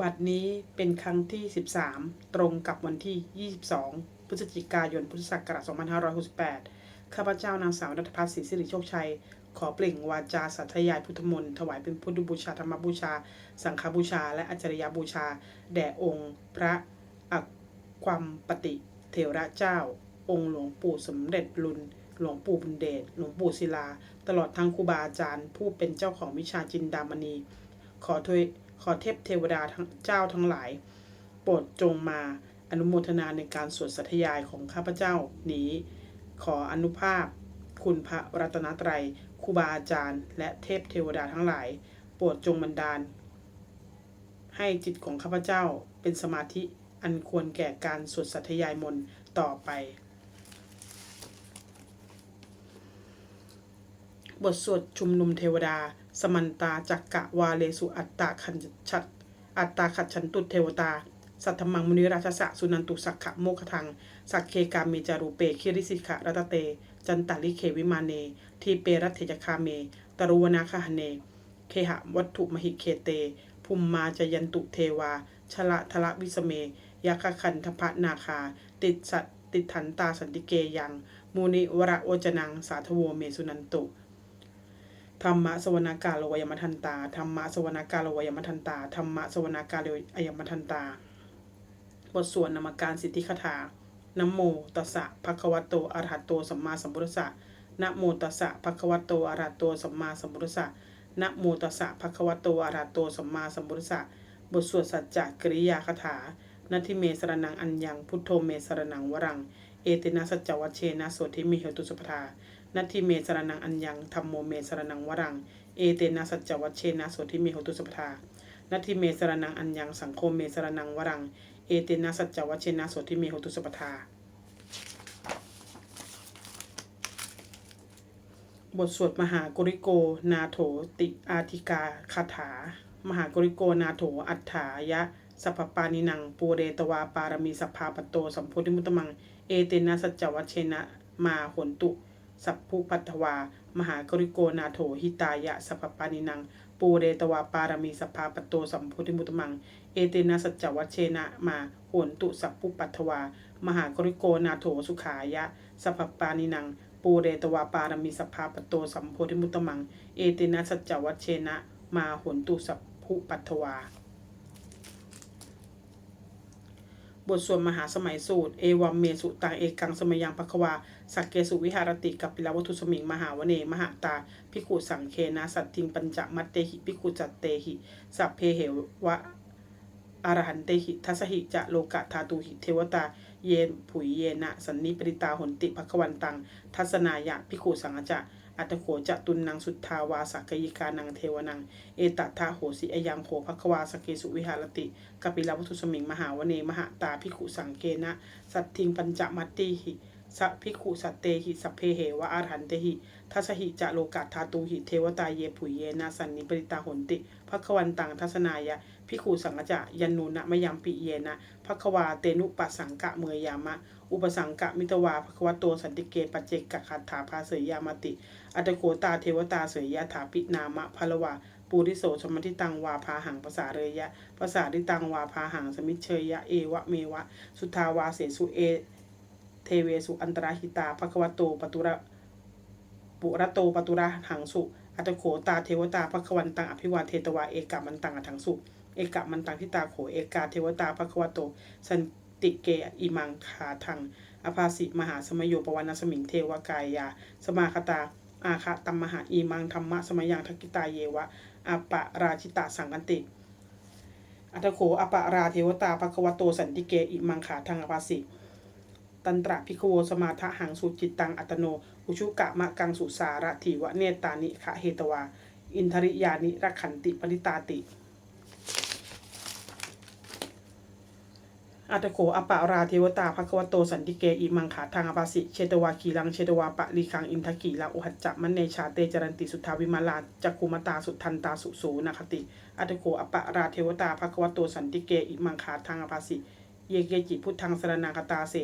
บัดนี้เป็นครั้งที่ 13 ตรงกับวันที่ 22 พฤศจิกายน พุทธศักราช 2568 ข้าพเจ้านางสาวนัทพัฒน์ศรีสิริโชคชัย ขอเปล่งวาจาสัตยายพุทธมนต์ถวายเป็นพุทธบูชาธรรมบูชา สังฆบูชา และอัจฉริยบูชา แด่องค์ พระอักความปฏิเถระเจ้า องค์หลวงปู่สมเด็จลุนหลวงปู่บุญเดช หลวงปู่ศิลา ตลอดทั้งครูบาอาจารย์ ผู้เป็นเจ้าของวิชาจินดามณี ขอทวย ขอเทพเทวดาทั้งเจ้าทั้งหลาย โปรดจงมาอนุโมทนาในการสวดสัทยายของข้าพเจ้านี้ ขออนุภาพ คุณพระรัตนตรัยครูบาอาจารย์ และเทพเทวดาทั้งหลาย โปรดจงบันดาล ให้จิตของข้าพเจ้าเป็นสมาธิอันควรแก่การสวดสัทยายมนต์ต่อไป บทสวดชุมนุมเทวดา สมันตาจักกะวาเลสุอัตตาขันชัดอัตตาขัดฉันตุเทวตา สัทธมังมุนิราชสะสุนันตุสักขะโมคทัง สักเคกาเมจารูเปคิริสิกะรัตเต จันตาลิเควิมาเน ทีเปรัตเทจคาเม ตรุวนาคหเน เคหะวัตถุมหิเคเต ภูมมาจยันตุเทวา ชละทละวิสเมยาคคันทพะนาคา ติดสัตติดถันตาสันติเกยังมูนิวระโอจนังสาธโวเมสุนันตุ ธรรมะสวนากาโลวยมทันตาธรรมะสวนากาโลวยมทันตาธรรมะสวนากาโลยมทันตา บทสวดนามการสิทธิคถานะโมตัสสะภะคะวะโตอะระหะโตสัมมาสัมพุทธัสสะนะโมตัสสะภะคะวะโตอะระหะโตสัมมาสัมพุทธัสสะนะโมตัสสะภะคะวะโตอะระหะโตสัมมาสัมพุทธัสสะบทสวดสัจจะกริยาคาถานาทิเมสรนังอัญญังพุทโธเมสรนังวรัง เอตินะสัจจวัชเชนะโสทิมิเหตุสุปทา นัตถิเมสรนังอัญญังธรรมโมเมสรนังวรัง เอเตนะสัจวัชเชนะโสทิเมโหตุสัพทานัตถิเมสรนังอัญญังสังโฆเมสรนังวรัง เอเตนะสัจวัชเชนะโสทิเมโหตุสัพทาบทสวดมหากริโกนาโถติอาธิกาคาถา มหากริโกนาโถอัฏฐายะสัพปานินังปูเรตวาปารมีสัพพาปโตสัมโพธิมุตตมัง เอเตนะสัจจวัชเชนะมาหนตุ สัพพุปัตถวา มหากริโกนาโถหิตายะสัพปานินัง ปูเรตวาปารมีสัพพาปโตสัมโพธิมุตมัง เอเตนะสัจจวัชเชนะมาโหนตุสัพพุปัตถวา มหากริโกนาโถสุขายะสัพปานินัง ปูเรตวาปารมีสัพพาปโตสัมโพธิมุตมัง เอเตนะสัจจวัชเชนะ มาโหนตุสัพพุปัตถวา บทสวดมหาสมัยสูตร เอวัมเมสุตังเอกังสมยังภควา สักเกสุวิหารติกับปิลาวัตุสมิงมหาวเนมหาตาพิกุสังเคนะ สัตติงปัญจมัตเตหิพิกุจัตเตหิสัพเพเหวะอรหันเตหิทัสหิจะโลกะธาตุหิเทวตา เยนผุยเยนะ สันนิปริตาหนติภควันตัง ทัศนายะพิกุสังฆจะ อัตโขจะตุนนางสุทธาวาสักยิกานังเทวนัง เอตัทาโหสิอยังโขภควาสเกสุวิหารติกปิลาวัตุสมิงมหาวเนมหาตาพิขุสังเกนะ สัตทิงปัญจมัตติหิสัพพิขุสัตเตหิสัพเพเหวะอาหันเตหิทัสหิจะโลกัตธาตูหิเทวตาเยผุยเยนะสันนิปริตาหนติภควันตังทัศนายะพิขุสังฆจะยันนูนะมยังปิเยนะภควาเตนุปัสสังกะเมยามะ อุปสังกะมิตวาภควโตสันติเกปัจเจกคาถาภาเสยยามติ อัตโกตาเทวตาเสยยะถาปินามะพลวาปูริโสชมติตังวาพาหังภาษาเรยะภาษาริตังวาพาหังสมิเชยยะเอวะเมวะ สุทาวาเสสุเอ เทเวสุอันตราหิตาภควโตปตุระปุระโตปตุระหังสุอัตโขตาเทวตาภควันตังอภิวาเทตวาเอกะมันตังอัถังสุเอกะมันตังทิตาโขเอกาเทวตาภควโตสันติเกอิมังขาทังอภาสิมหาสมโยปวันสมิงเทวกายา สมาคตา อาคะตัมมหาอีมังธรรมะสมัยยังทักิตาเยวะอปะราชิตาสังกันติอัตโขอปะราเทวตาภควโตสันติเกอิมังขาทางอภาสิตันตระพิโวสมาทะหังสุจิตตังอัตโน อุชุกะมะกังสุสาระถิวะเนตานิขะเหตวา อินทริยานิรักขันติปริตาติ อัตโขอปาราเทวตาภควโตสันติเกอิมังขาทางอภาสิเชตวาคีลังเชตวาปะลีคังอินทกีลาอุหัจจะมันเนชาเตจรันติสุทธาวิมาลาจักุมตาสุทันตาสุสูนาคติอัตโขอปาราเทวตาภควโตสันติเกอิมังขาทางอภาสิเยเกจิพุทธังสรนังคตาเส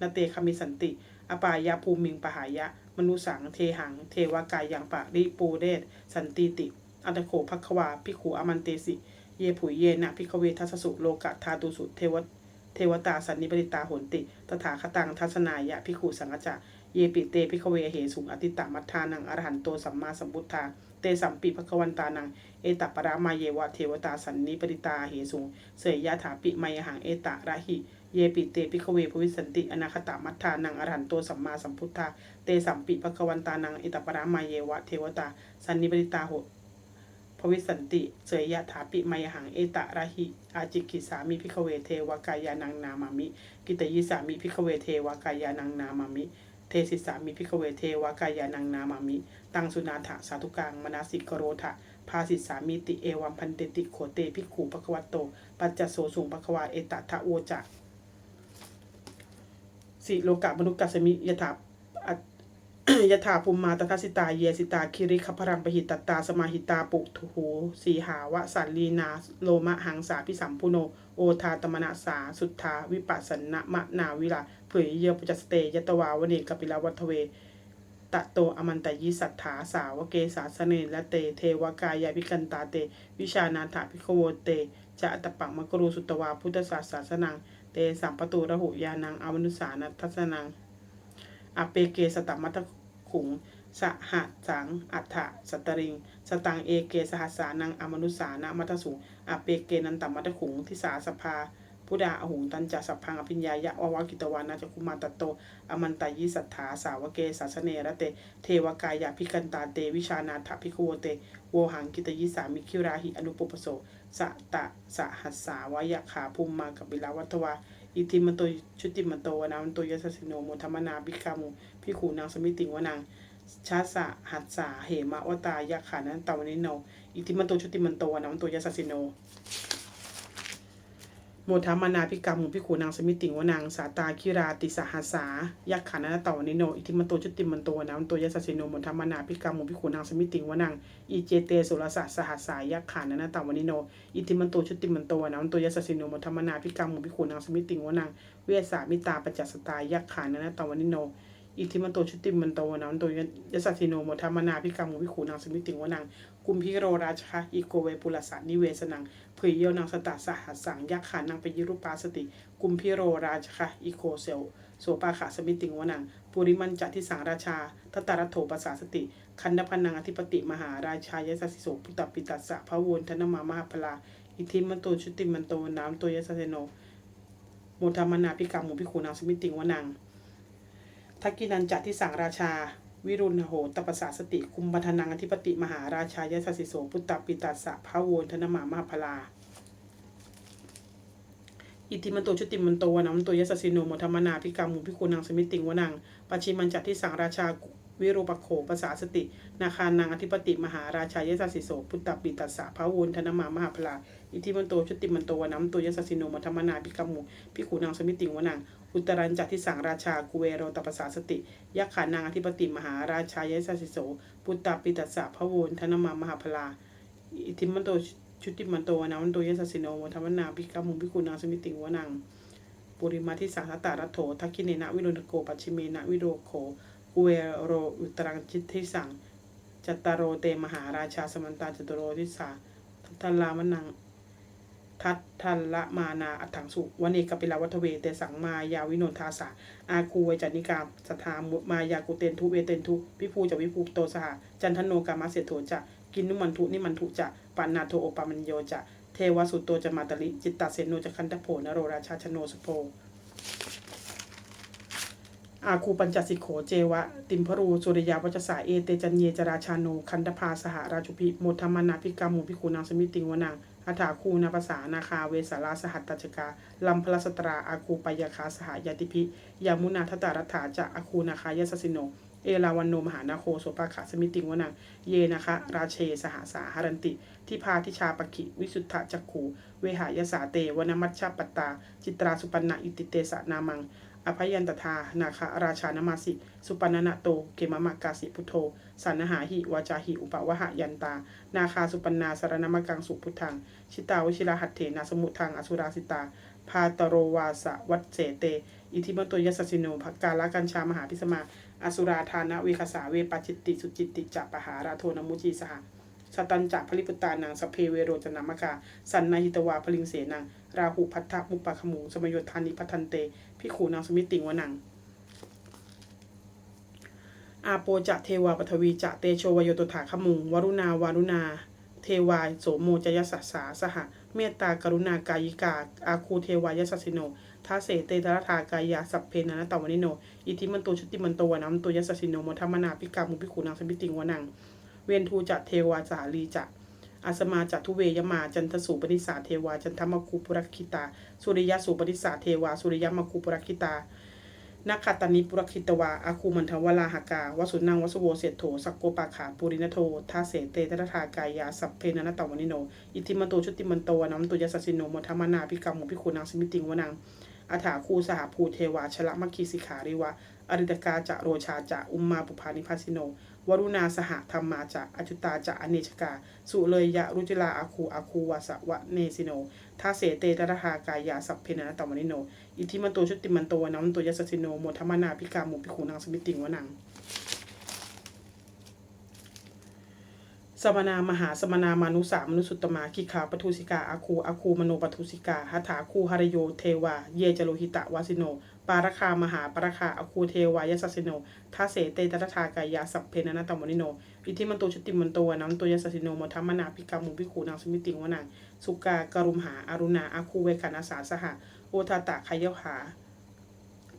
นเตคมิสันติ อปายะภูมิงปหายะ มนุสังเทหัง เทวากายยังปะริปูเดชสันติติ อัตโขภควาพิขูอมันเตสิ เยผุยเยนะพิกเวทัสสุโลกะทาตุสุเทว เทวตาสันนิปริตาโหนติ ตถาคตังทัศนายะพิขุสังฆจะเยปิเตพิกเวเหสุงอติตามัทธานังอรหันโตสัมมาสัมพุทธาเตสัมปิภควันตานัง เอตปรามาเยวะเทวตาสันนิปริตาเหสุงเสยยะถาปิมายหังเอตะระหิเยปิเตปิกเวภวิสันติ อนาคตามัทธานังอรหันโตสัมมาสัมพุทธาเตสัมปิภควันตานังเอตปรามาเยวะเทวตาสันนิปริตาโห ภวิสันติ เสยยะถาปิมายหังเอตะระหิอาจิกิสามิพิกเวเทวกายานังนามามิ กิตยิสามิพิกเวเทวกายานังนามามิเทสิสามิพิกเวเทวกายานังนามามิ ตังสุนาถะสาธุกังมนาสิกโรธะภาสิสามิติเอวัมพันเตติโขเตพิกขูปะควัตโต ปัจจโสสุงปะควาเอตะทะโวจะสิโลกะมนุกัสมิยถา ยถาภูมิมาตทัสิตาเยสิตาคิริขพรังปหิตตาสมาหิตาปุถุหูสีหาวะสันลีนา โลมะหังสาพิสัมพุโน โอทาตมนาสา สุทธาวิปัสสนะมะนาวิลาเผยเยปจัสเตยตวาวเนกปิลาวัทเวตะโตอมันตยิสัทธาสาวเกสาสเนละเตเทวกายาพิกันตาเต วิชานาถาพิโคโวเตจะอัตปังมกรูสุตวาพุทธศาสสนังเตสัมปตูระหุยานังอวนุสานัทสนังอเปเกสตมัต ขุง สหสัง อัฏฐสตริง สตังเอเกสหัสานังอมนุสานะมัทสุงอเปเกนันตมัตขุงทิสาสภาพุดาอหุงตันจัสพพังอภิญญายะวาวากิตวานาจคุมาตโต อมันตายิสัทธาสาวเกสัสเนระเต เทวกายาพิกันตาเต วิชานาถพิคโวเต โวหังกิตยิสามิคิราหิอนุปปโสสะตะสะหัสสาวายะขาภูมิมากับบิลาวัตวาอิติมันโตชุติมันโตนามันโตยสสิโนโมธรรมนาบิกามุ พิขูนางสมิติงวนางชาสะหัสสาเหมะวตายะขานันตาวนิโน อิติมันโตชุติมันโตนามันโตยสสิโน โมทามานาพิกรรมพิขูนางสมิติงวนางสาตาคิราติสหัสสายักขานันตาวนิโน อิติมันโตชุติมันโตนามันโตยสสิโนโมทามานาพิกรรมพิขูนางสมิติงวนางอีเจเตสุรสะสหัสสายักขานันตาวนิโน อิติมันโตชุติมันโตนามันโตยสสิโนโมทามานาพิกรรมพิขูนางสมิติงวนางเวสสามิตาปัจจสตายักขานันตาวนิโน อิทิมันโตชุติมันโตนามันโตยสัสสิโนโมทามนาพิกรรมพิขูนางสมิติงวนางกุมพิโรราชคะอีโกเวปุลสันนิเวสนังเผยเยวนางสตาสหัสสังยักขานังไปยิรุปาสติ กุมพิโรราชคะอีโกเซลโสปาขาสมิติงวนังปุริมันจัทิสังราชาทตารโถปัสสาสติ คันดพันนังอธิปติมหาราชายสัสสิโสพุตตปิตัสสะพระโวนธนมามหาพลาอิทิมันโตชุติมันโตนามโตยสัสสิโนโมทามนาพิกรรมหมูพิขูนางสมิติงวนัง ทักกินันจัตที่สังราชา วิรุณโหตปสสาสติคุมบัทนังอธิปติมหาราชายสัสสิโสพุตตปิตัสสะพระโวนธนมามาพลาอิติมันโตชุติมันโตวนามันโตยสสสิโนโมธรรมนาพิกรรมุพิคุนังสมิติงวนังปชิมันจัตที่สังราชา วิรูปโขภาษาสตินาคานังอธิปติมหาราชายสัสสิโสพุตตปิตัสสะพระโวนธนมามหาพลาอิติมันโตชุติมันโตวนามันโตยสสสิโนโมธรรมนาพิกรรมหมูพิคุนังสมิติงวนังอุตรันจัตที่สังราชากุเวโรตปสสาสติยักขานางอธิปติมหาราชายสัสสิโสพุตตปิตัสสะพระโวนธนมามหาพลาอิทิมันโตชุติมันโตวนามันโตยสสสิโนโมธรรมนาพิกรรมหมูพิคุนังสมิติงวนังปุริมาทิสังสตารัตโถทักขิเนนะวิรุณโกปัชชิเมนะวิโรโค อุเวโรอุตรังจิตทิสังจัตตารโรเตมหาราชาสมันตาจตุโรทิสาทัตลามนังทัตทัลละมานาอัฏฐังสุวันเอกปิลาวัฒเวเตสังมายาวิโนทาสาอาคูเวจันิกาสถามุมายากุเตนทุเวเตนทุวิภูจะวิภูโตสหจันทโนกามาเสโถจะกินนุมันทุนิมันทุจะปันนาโทโอปามัญโยจะเทวสุตโตจะมาตลิจิตตาเสนโนจะคันตโพนโรราชาชโนสโพ อาคูปัญจสิกโขเจวะ ติมพรูสุริยาวัจสาเอเตจันเยจราชาโนคันธพาสหราชุพิโมธรรมนาพิกามูพิคูนางสมิติงวนังอัฐาคูนาภาษานาคาเวสาราสหัตตจกาลัมพลสตราอาคูปยาคาสหายาติพิยามุนาทตารัฐาจะอาคูนาคายสสิโนเอลาวันโนมหานาโคโสปาขาสมิติงวนังเยนะคะ ราเชสหาสาหารันติ ทิพาทิชาปกิวิสุทธจักขูเวหายสาเตวนมัชชาปตา จิตราสุปันนะอิติเตสะนามัง อภยันตทานาคาราชานามาสิ สุปันนโต เกมมะกาสิพุทโธสันนหาหิวาจาหิอุปวหะยันตา นาคาสุปันนาสารนมกังสุพุทธัง ชิตาวชิราหัตเถนาสมุทังอสุราสิตา พาตโรวาสะวัตเสเต อิทิมันโตยสสสิโนภกาลกัญชามหาพิสมา อสุราธานะเวคสาเวปจิตติสุจิตติจัปปหาราโทนมุจีสห สตันจะพลิปุตานังสเพเวโรจนามกา สันนาหิตวาพลิงเสนัง ราหุพัทธมุปปะขมูสมโยธานิพัทันเตพิขูนางสมิติงวนัง อาโปจะเทวาปทวีจะเตโชวโยตุถาขมุงวรุณาวารุณา เทวายโสโมจยสัสสาสหะ เมตตากรุณากายิกา อาคูเทวายสัสสิโนทัสเสเตตระธากายาสัพเพนันตวนิโน อิทิมันโตชุติมันโตวนัมโตยสัสสิโนมทมนาปิกามุปิขูนางสมิติงวนัง เวนทูจะเทวาจารีจะอาสมาจัทุเวยมาจันทสูปนิสาเทวาจันทมคูปุรคิตา สุริยสูปนิสาเทวา สุริยมคูปุรคิตานักขัตานิปุรคิตวาอาคูมันทวลาหากาวสุนังวสุโวเสตโถสักโกปาขาปุรินโททาเสเตตระทากายาสัพเพนันตวนิโน อิทิมันโตชุติมันโตนัมโตยสัสสิโนมทัมมนาปิกามุปิคูนางสมิติงวนังอาถาคูสหภูเทวาชละมัคคีสิขาริวะ อริตกาจะโรชาจะอุมมาปุพานิพัสสิโน วรุณาสหธรรมาจะอจุตาจะอเนชกา สุเลยยะรุจิลาอาคูอาคูวาสวะเนสิโนทาเสเตตระหากายาสัพเพนันตมนิโน อิทิมันโตชุติมันโตวนัมโตยสัสสิโนโมทัมมนาพิกามุปิขูนางสมิติงวนัง สมนามหาสมนามานุสามนุสุตตมาคิขาปทุสิกาอาคูอาคูมโนปทุสิกาหัตถาคูหารโยเทวา เยจโลหิตะวาสิโน ปารคามหาปารคาอาคูเทวายสัสสิโนทัเสเตตระทากายาสัพเพนันตมนิโนอิทิมันโตชุติมันโตวนัมโตยสัสสิโนมทัมมนาพิกามุปิคูนางสมิติงวนังสุกากรุมหาอารุณาอาคูเวคานาสาสหะโอทาตะขยหา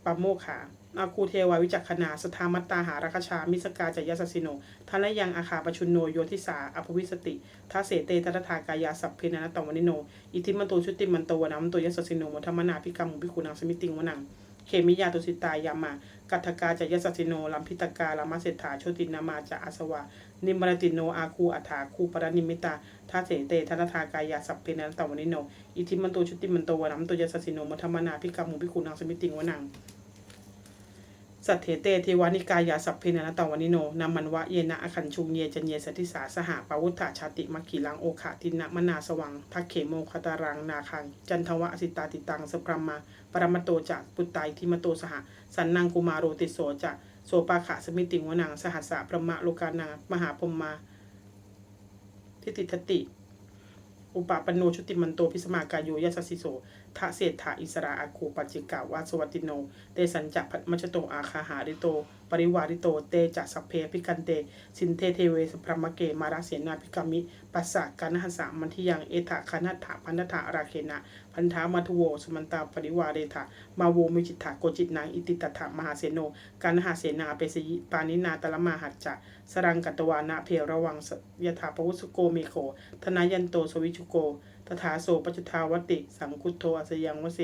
ปโมกขา อาคูเทวาวิจักขณาสทามัตตาหาราคชา มิสกาจยสสสิโนทานยังอาคาปชุนโนโยทิสาอภวิสติทาเสเตตระทากายาสัพเพนันตวนิโน อิทิมันโตชุติมันโตวนัมโตยสสสิโนมทัมมนาพิกรรมุพิคุนังสมิติงวนังเขมิยาตุสิตายามา กัตถกาจยสสสิโนลัมพิตกาลามาเศรษฐาโชตินามาจะอาสวา นิมรติโนอาคูอัฏฐาคูปรนิมิตาทาเสเตทนทากายาสัพเพนันตวนิโน อิทิมันโตชุติมันโตวนัมโตยสสสิโนมทัมมนาพิกรรมุพิคุนังสมิติงวนัง สัทเถเตเทวานิกายาสัพเพนะตวานิโนนามันวะเยนะอคันชุงเยจันเยสติสาสหปวุฒาชาติมัคคีลังโอขะทินะมนาสวังทักเขโมคตารังนาคังจันทวะอสิตาติตังสพรมมา ปรมตโตจะปุตไตทิมโตสหสันนังกุมารโรติโสจะโสปาขะสมิติงวนังสหัสสะประมะโลกานามหาพรหมา ทิติทติ อุปาปนโนชุติมันโตพิสมากายโยยัสสสิโส ทะเศรษฐาอิสราอาคูปัจจิกาวาสวัติโน เตสัญจะพัมัชโตอาคาหาริโต ปริวาริโต เตจะสัพเพพิกันเต สินเทเทเวสพรมเกมาราเสนาพิกามิปัสสะกานหัสสะมันทิยัง เอถะคานัถะพันธะราเคนะ พันธามัทุโวสมันตาปริวาเรถะมาโวมิจิตถาโกจิตนางอิติตถะมหาเสโนกานหาเสนาเปสยิปานินาตละมาหัจจะสรังกัตวานะเพระวังสยถาปวุสุโกเมโค ธนายันโตสวิชุโก ถาโสปัจจทาวติ สังคุโทอาสยังวเส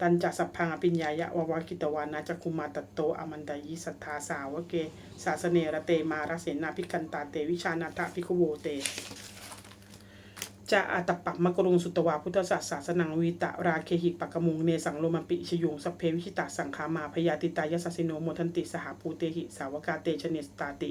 ตันจะสัพพังอภิญญายะววากิตวานาจักคุมาตัตโตอมันดายิสัทธาสาวเกสาสเนระเตมารเสนาพิกันตาเตวิชานาทะพิคุโวเตจะอาตปักมกรุงสุตวาพุทธศาสสนังวีตะราเคหิปักกมุงเนสังโลมปิชยุงสเพวิชิตาสังขามาพยาติตายสสสิโนโมทันติสหภูเตหิสาวกาเตชเนสตาติ